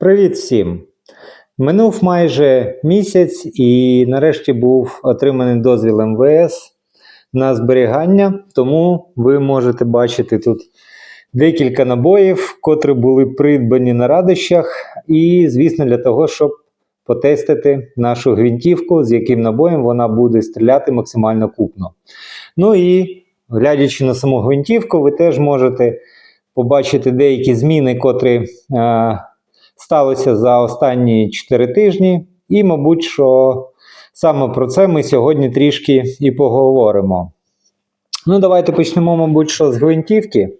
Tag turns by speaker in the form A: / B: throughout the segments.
A: Привіт всім! Минув майже місяць і нарешті був отриманий дозвіл МВС на зберігання, тому ви можете бачити тут декілька набоїв, котрі були придбані на радощах, і, звісно, для того, щоб потестити нашу гвинтівку, з яким набоєм вона буде стріляти максимально купно. Ну і глядячи на саму гвинтівку, ви теж можете побачити деякі зміни, котрі. Е, сталося за останні 4 тижні, і, мабуть, що саме про це ми сьогодні трішки і поговоримо. Ну, давайте почнемо, мабуть, що з гвинтівки.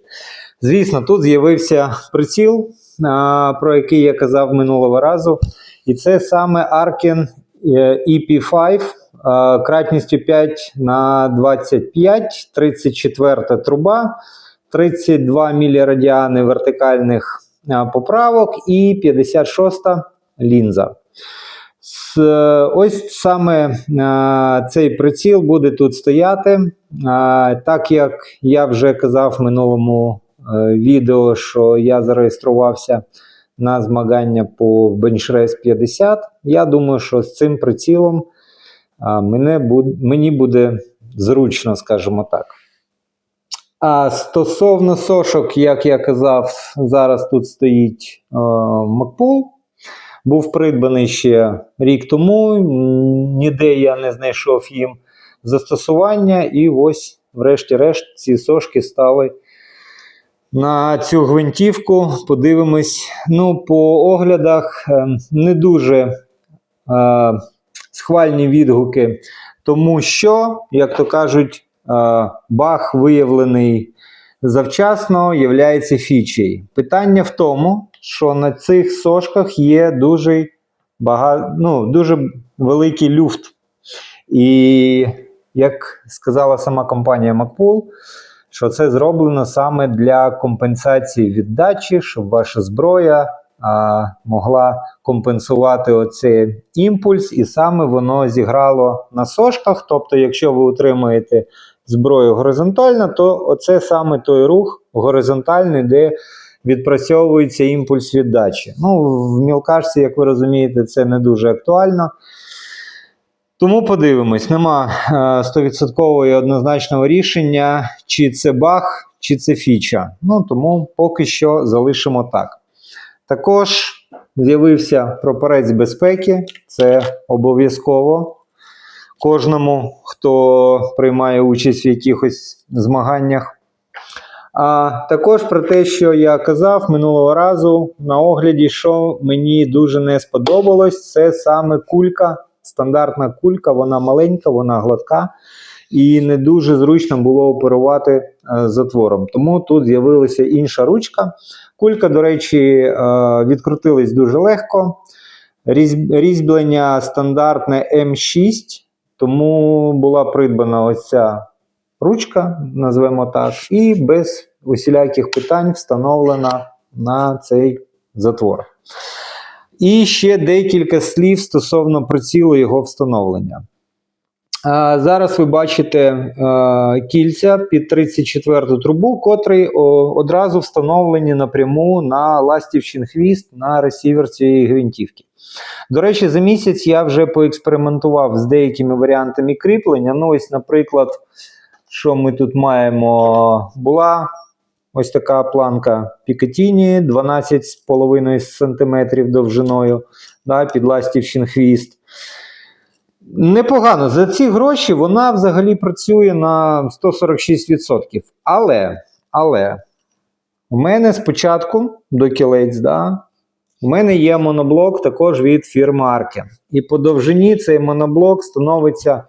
A: Звісно, тут з'явився приціл, про який я казав минулого разу. І це саме Arken е, EP5 а, кратністю 5 на 25, 34 труба, 32 мілірадіани вертикальних поправок і 56 лінза. Ось саме цей приціл буде тут стояти. Так як я вже казав в минулому е, відео, що я зареєструвався на змагання по Bench 50, я думаю, що з цим прицілом мені буде зручно, скажімо так. А стосовно сошок, як я казав, зараз тут стоїть е, Макпул. Був придбаний ще рік тому. Ніде я не знайшов їм застосування, і ось, врешті-решт, ці сошки стали на цю гвинтівку. Подивимось. Ну, по оглядах е, не дуже е, схвальні відгуки, тому що, як то кажуть, баг виявлений завчасно, являється фічею. Питання в тому, що на цих сошках є дуже, бага... ну, дуже великий люфт. І як сказала сама компанія MacPool, що це зроблено саме для компенсації віддачі, щоб ваша зброя а, могла компенсувати оцей імпульс, і саме воно зіграло на сошках. Тобто, якщо ви утримуєте зброю горизонтально, то оце саме той рух горизонтальний, де відпрацьовується імпульс віддачі. Ну, в мілкашці, як ви розумієте, це не дуже актуально. Тому подивимось, нема е, 100% однозначного рішення, чи це баг, чи це фіча. Ну тому поки що залишимо так. Також з'явився прапорець безпеки, це обов'язково кожному, хто приймає участь в якихось змаганнях. А також про те, що я казав минулого разу на огляді, що мені дуже не сподобалось, це саме кулька, стандартна кулька, вона маленька, вона гладка, і не дуже зручно було оперувати е, затвором. Тому тут з'явилася інша ручка. Кулька, до речі, е, відкрутилась дуже легко. Різь- Різьблення стандартне М6, тому була придбана ось ця ручка, назвемо так, і без усіляких питань встановлена на цей затвор. І ще декілька слів стосовно прицілу його встановлення. Зараз ви бачите е, кільця під 34 трубу, котрі одразу встановлені напряму на ластівчин хвіст на ресівер цієї гвинтівки. До речі, за місяць я вже поекспериментував з деякими варіантами кріплення. Ну, ось, наприклад, що ми тут маємо? Була ось така планка Пікатіні 12,5 см довжиною, да, під ластівчин хвіст. Непогано. За ці гроші вона взагалі працює на 146%. Але, але у мене спочатку до кілець, да, у мене є моноблок також від фірми Arken. І по довжині цей моноблок становиться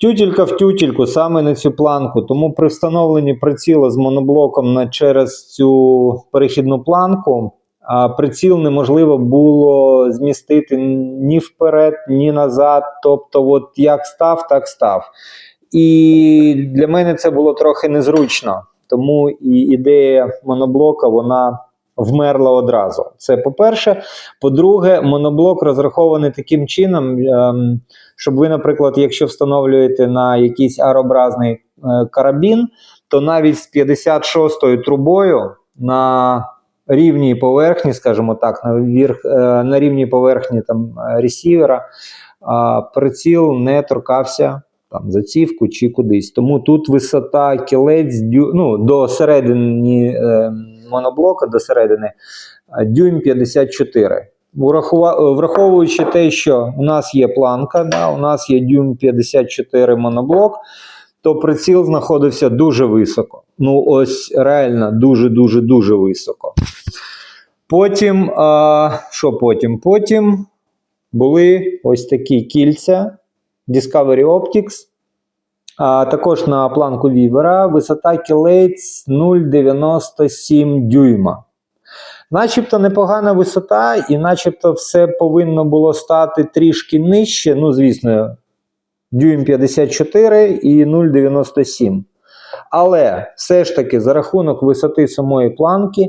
A: тютілька в тютільку саме на цю планку. Тому при встановленні приціла з моноблоком на через цю перехідну планку а, приціл неможливо було змістити ні вперед, ні назад. Тобто, от як став, так став. І для мене це було трохи незручно. Тому і ідея моноблока вона вмерла одразу. Це по-перше. По-друге, моноблок розрахований таким чином, ем, щоб ви, наприклад, якщо встановлюєте на якийсь аеробразний е, карабін, то навіть з 56-ю трубою на рівній поверхні, скажімо так, на, вірх, е, на рівній поверхні там, е, ресівера, приціл не торкався там, зацівку чи кудись. Тому тут висота кілець ну, до середини е, моноблока, до середини е, дюйм 54. Врахува- Враховуючи те, що у нас є планка, да, у нас є дюйм 54 моноблок, то приціл знаходився дуже високо. Ну, ось реально дуже-дуже дуже високо. Потім, а, що потім? Потім були ось такі кільця Discovery Optics. А також на планку Вівера висота кілець 0,97 дюйма. Начебто непогана висота, і начебто все повинно було стати трішки нижче. Ну, звісно, дюйм 54 і 0,97. Але все ж таки, за рахунок висоти самої планки,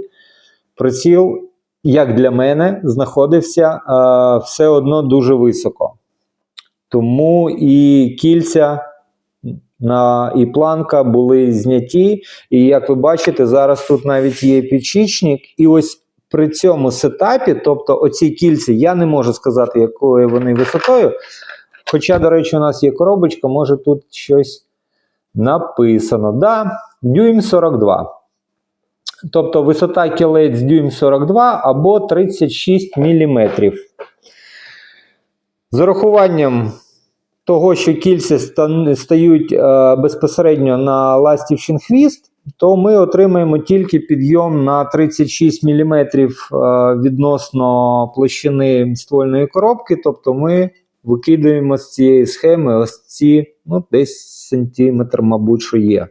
A: приціл, як для мене, знаходився е, все одно дуже високо. Тому і кільця на, і планка були зняті. І як ви бачите, зараз тут навіть є підшічник. І ось при цьому сетапі, тобто оці кільці, я не можу сказати, якою вони висотою. Хоча, до речі, у нас є коробочка, може тут щось написано. Да, дюйм 42. Тобто висота кілець дюйм 42 або 36 мм. З урахуванням того, що кільця стають е, безпосередньо на ластівчин хвіст, то ми отримаємо тільки підйом на 36 мм е, відносно площини ствольної коробки. Тобто ми викидаємо з цієї схеми ось ці ну, десь сантиметр, мабуть, що є.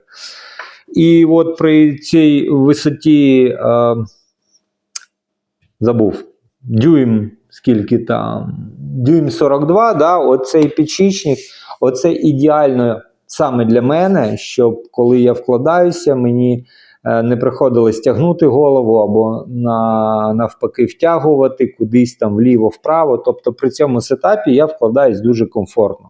A: І от при цій висоті е, забув дюйм, скільки там, дюйм 42, да, оцей підшічник, оце ідеально саме для мене, щоб коли я вкладаюся, мені е, не приходилось тягнути голову або на, навпаки втягувати кудись там вліво-вправо. Тобто при цьому сетапі я вкладаюсь дуже комфортно.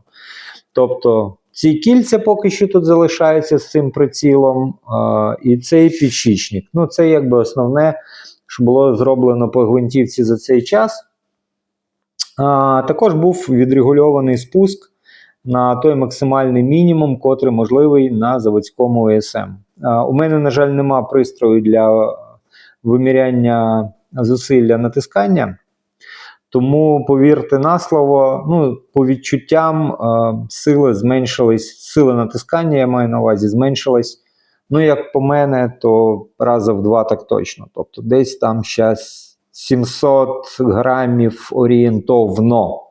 A: Тобто ці кільця поки що тут залишаються з цим прицілом, е, і цей підшічник. Ну, це якби основне, що було зроблено по гвинтівці за цей час. А, також був відрегульований спуск на той максимальний мінімум, котрий можливий на заводському ESM. А, у мене, на жаль, нема пристрою для виміряння зусилля натискання. Тому повірте на слово, ну, по відчуттям е, сили зменшились, сили натискання, я маю на увазі, зменшилась. Ну, як по мене, то раза в два так точно. Тобто, десь там зараз 700 грамів орієнтовно.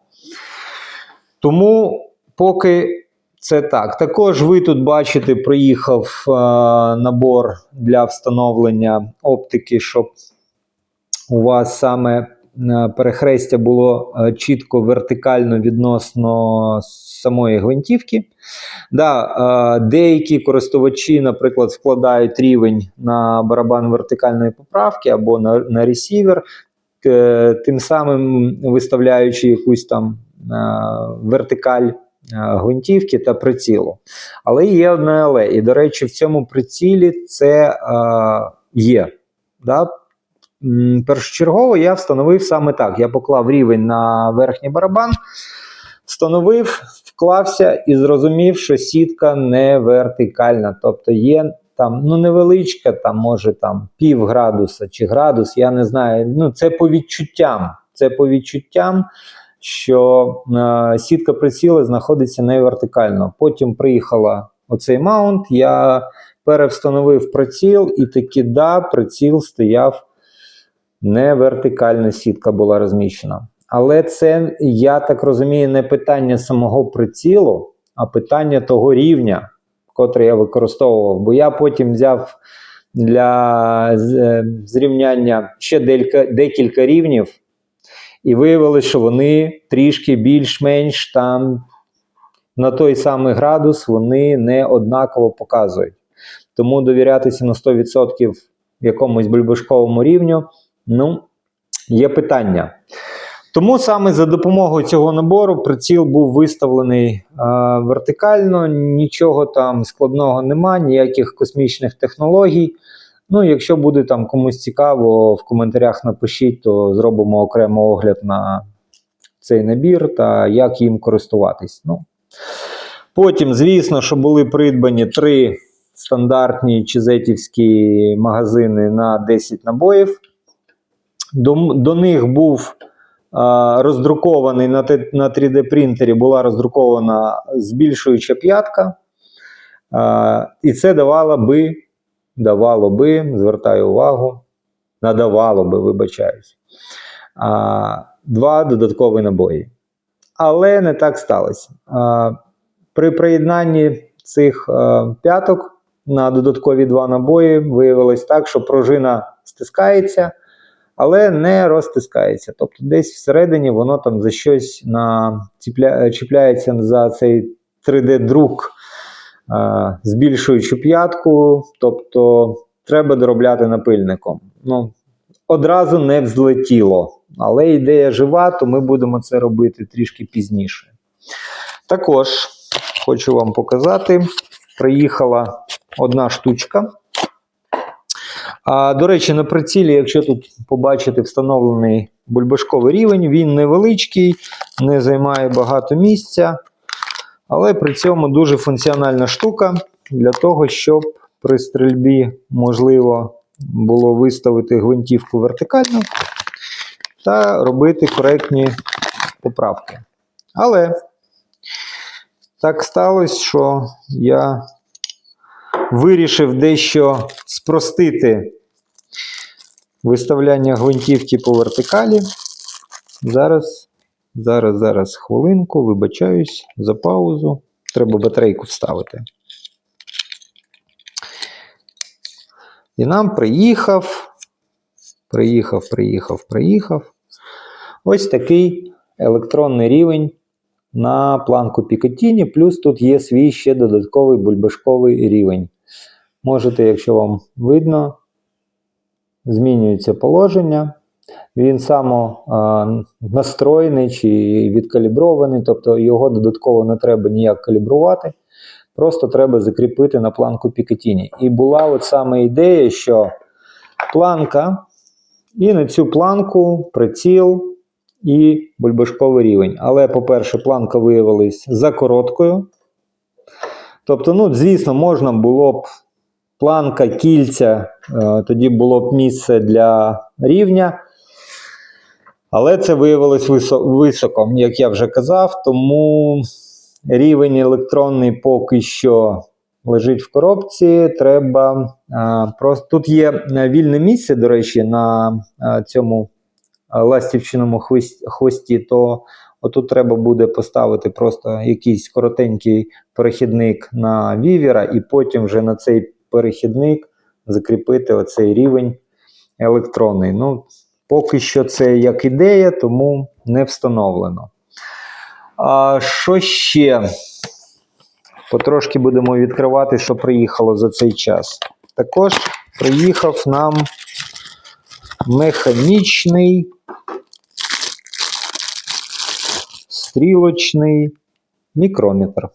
A: Тому поки це так. Також ви тут бачите, приїхав е, набор для встановлення оптики, щоб у вас саме перехрестя було е, чітко вертикально відносно самої гвинтівки. Да, е, деякі користувачі, наприклад, вкладають рівень на барабан вертикальної поправки або на, на ресівер, е, тим самим виставляючи якусь там вертикаль гвинтівки та прицілу. Але є одне але. І, до речі, в цьому прицілі це е, є. Да? Першочергово я встановив саме так. Я поклав рівень на верхній барабан, встановив, вклався і зрозумів, що сітка не вертикальна. Тобто є там ну, невеличка, там, може там пів градуса чи градус, я не знаю. Ну, це по відчуттям. Це по відчуттям, що е, сітка приціла знаходиться не вертикально. Потім приїхала оцей маунт, я перевстановив приціл, і таки да, приціл стояв не вертикальна сітка була розміщена. Але це, я так розумію, не питання самого прицілу, а питання того рівня, котрий я використовував. Бо я потім взяв для е, зрівняння ще декілька, рівнів, і виявилося, що вони трішки більш-менш там на той самий градус вони не однаково показують. Тому довірятися на 100% якомусь бульбашковому рівню, ну, є питання. Тому саме за допомогою цього набору приціл був виставлений е, вертикально, нічого там складного нема, ніяких космічних технологій. Ну, якщо буде там комусь цікаво, в коментарях напишіть, то зробимо окремо огляд на цей набір та як їм користуватись. Ну, потім, звісно, що були придбані три стандартні чизетівські магазини на 10 набоїв. До, до них був а, роздрукований на, на 3D принтері, була роздрукована збільшуюча п'ятка. А, і це давало би, давало би, звертаю увагу, надавало би, вибачаюсь, а, два додаткові набої. Але не так сталося. А, при приєднанні цих е, п'яток на додаткові два набої виявилось так, що пружина стискається, але не розтискається. Тобто десь всередині воно там за щось на, чіпляється за цей 3D-друк, е, збільшуючи п'ятку, тобто треба доробляти напильником. Ну, одразу не взлетіло. Але ідея жива, то ми будемо це робити трішки пізніше. Також хочу вам показати, приїхала одна штучка. А, до речі, на прицілі, якщо тут побачите встановлений бульбашковий рівень, він невеличкий, не займає багато місця, але при цьому дуже функціональна штука для того, щоб при стрільбі можливо було виставити гвинтівку вертикально та робити коректні поправки. Але так сталося, що я вирішив дещо спростити виставляння гвинтівки по вертикалі. Зараз, зараз, зараз хвилинку, вибачаюсь за паузу. Треба батарейку вставити. І нам приїхав, приїхав, приїхав, приїхав. Ось такий електронний рівень на планку Пікатіні, плюс тут є свій ще додатковий бульбашковий рівень. Можете, якщо вам видно, змінюється положення. Він само а, настроєний чи відкалібрований, тобто його додатково не треба ніяк калібрувати. Просто треба закріпити на планку Пікатіні. І була от саме ідея, що планка, і на цю планку приціл і бульбашковий рівень. Але, по-перше, планка виявилась за короткою. Тобто, ну, звісно, можна було б планка, кільця, е, тоді було б місце для рівня. Але це виявилось високо, як я вже казав, тому рівень електронний поки що лежить в коробці. Треба а, просто тут є е, вільне місце, до речі, на цьому ластівчиному хвості, то отут треба буде поставити просто якийсь коротенький перехідник на вівера, і потім вже на цей перехідник закріпити оцей рівень електронний. Ну, поки що це як ідея, тому не встановлено. А що ще? Потрошки будемо відкривати, що приїхало за цей час. Також приїхав нам механічний стрілочний мікрометр.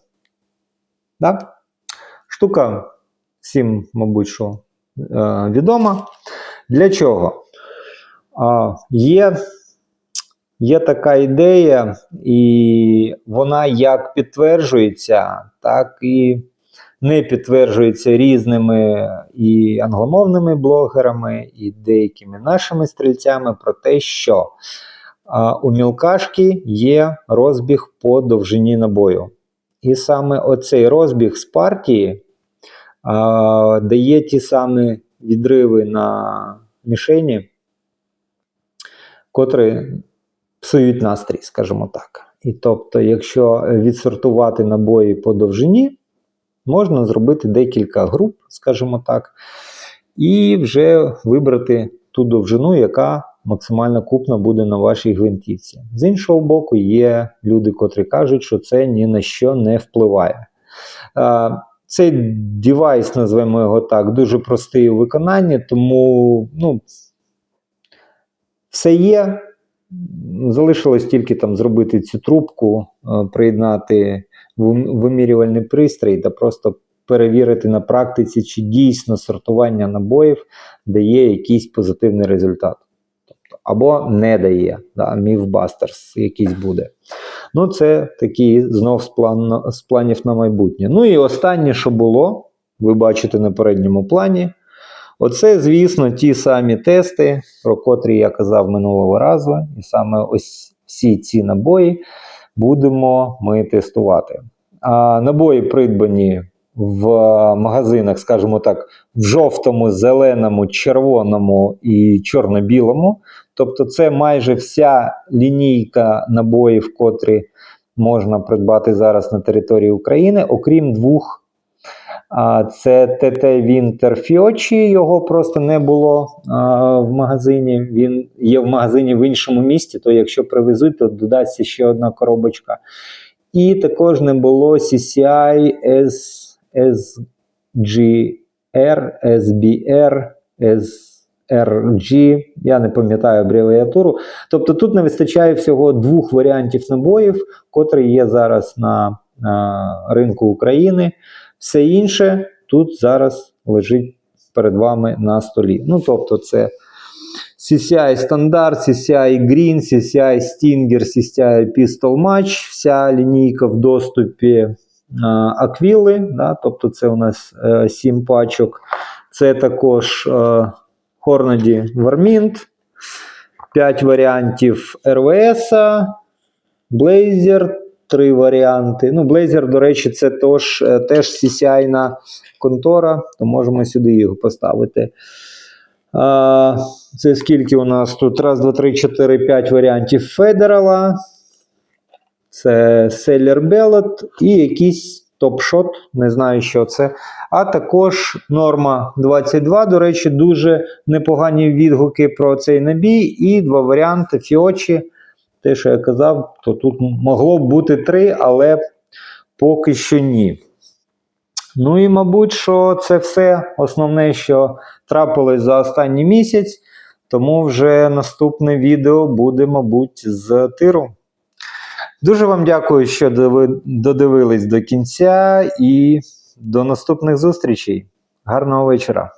A: Да? Штука всім, мабуть, що е, відома. Для чого? Є Є така ідея, і вона як підтверджується, так і не підтверджується різними і англомовними блогерами, і деякими нашими стрільцями про те, що у мілкашки є розбіг по довжині набою. І саме оцей розбіг з партії дає ті самі відриви на мішені, котрі псують настрій, скажімо так. І тобто, якщо відсортувати набої по довжині, можна зробити декілька груп, скажімо так, і вже вибрати ту довжину, яка максимально купна буде на вашій гвинтівці. З іншого боку, є люди, котрі кажуть, що це ні на що не впливає. Цей девайс, назвемо його так, дуже простий у виконанні, тому ну, все є. Залишилось тільки там зробити цю трубку, е, приєднати вимірювальний пристрій та просто перевірити на практиці, чи дійсно сортування набоїв дає якийсь позитивний результат. Тобто, або не дає, да, міфбастерс якийсь буде. Ну, це такі знов з, план, з планів на майбутнє. Ну і останнє, що було, ви бачите на передньому плані. Оце, звісно, ті самі тести, про котрі я казав минулого разу, і саме ось всі ці набої будемо ми тестувати. А набої придбані в магазинах, скажімо так, в жовтому, зеленому, червоному і чорно-білому. Тобто, це майже вся лінійка набоїв, котрі можна придбати зараз на території України, окрім двох. Це ТТ Вінтер Фіочі, його просто не було в магазині. Він є в магазині в іншому місті, то якщо привезуть, то додасться ще одна коробочка. І також не було CCI SGR, SBR, SRG, я не пам'ятаю абревіатуру. Тобто тут не вистачає всього двох варіантів набоїв, котрі є зараз на, на ринку України. Все інше тут зараз лежить перед вами на столі. Ну, тобто, це CCI стандарт, CCI Green, CCI Stinger, CCI Pistol Match, вся лінійка в доступі Аквіли, да, тобто це у нас е, 7 пачок. Це також е, Hornady Vermint, 5 варіантів РВС, Blazer, 3 варіанти. Ну, Blazer, до речі, це тож, е, теж CCI контора, то можемо сюди його поставити. Це скільки у нас тут? Раз, два, три, чотири, п'ять варіантів Федерала. Це Seller Ballot і якийсь топ-шот, не знаю, що це. А також норма 22. До речі, дуже непогані відгуки про цей набій. І два варіанти Фіочі. Те, що я казав, то тут могло б бути три, але поки що ні. Ну і, мабуть, що це все основне, що трапилось за останній місяць. Тому вже наступне відео буде, мабуть, з тиру. Дуже вам дякую, що додивились до кінця, і до наступних зустрічей. Гарного вечора!